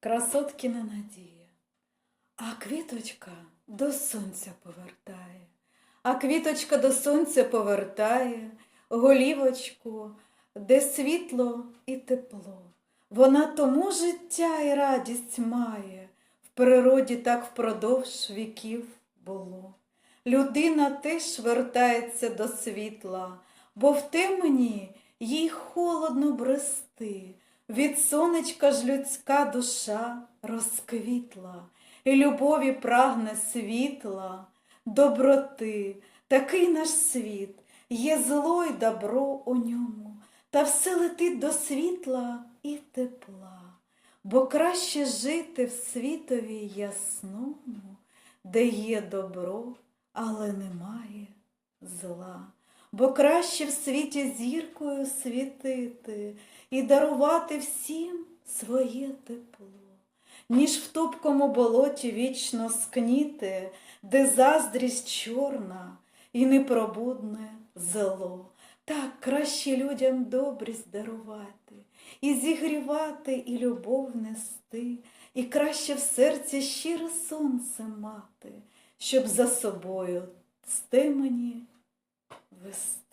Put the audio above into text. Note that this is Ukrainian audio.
красоткіна надія, а квіточка до сонця повертає, а квіточка до сонця повертає голівочку, де світло і тепло. Вона тому життя і радість має, в природі так впродовж віків було. Людина теж вертається до світла, бо в темні їй холодно брести. Від сонечка ж людська душа розквітла, і любові прагне світла, доброти, такий наш світ, є зло й добро у ньому, та все летить до світла і тепла, бо краще жити в світові ясному, де є добро, але немає зла, бо краще в світі зіркою світити і дарувати всім своє тепло, ніж в тупкому болоті вічно скніти, де заздрість чорна і непробудне зло. Так краще людям добрість дарувати, і зігрівати, і любов нести, і краще в серці щире сонце мати, щоб за собою з Дякую.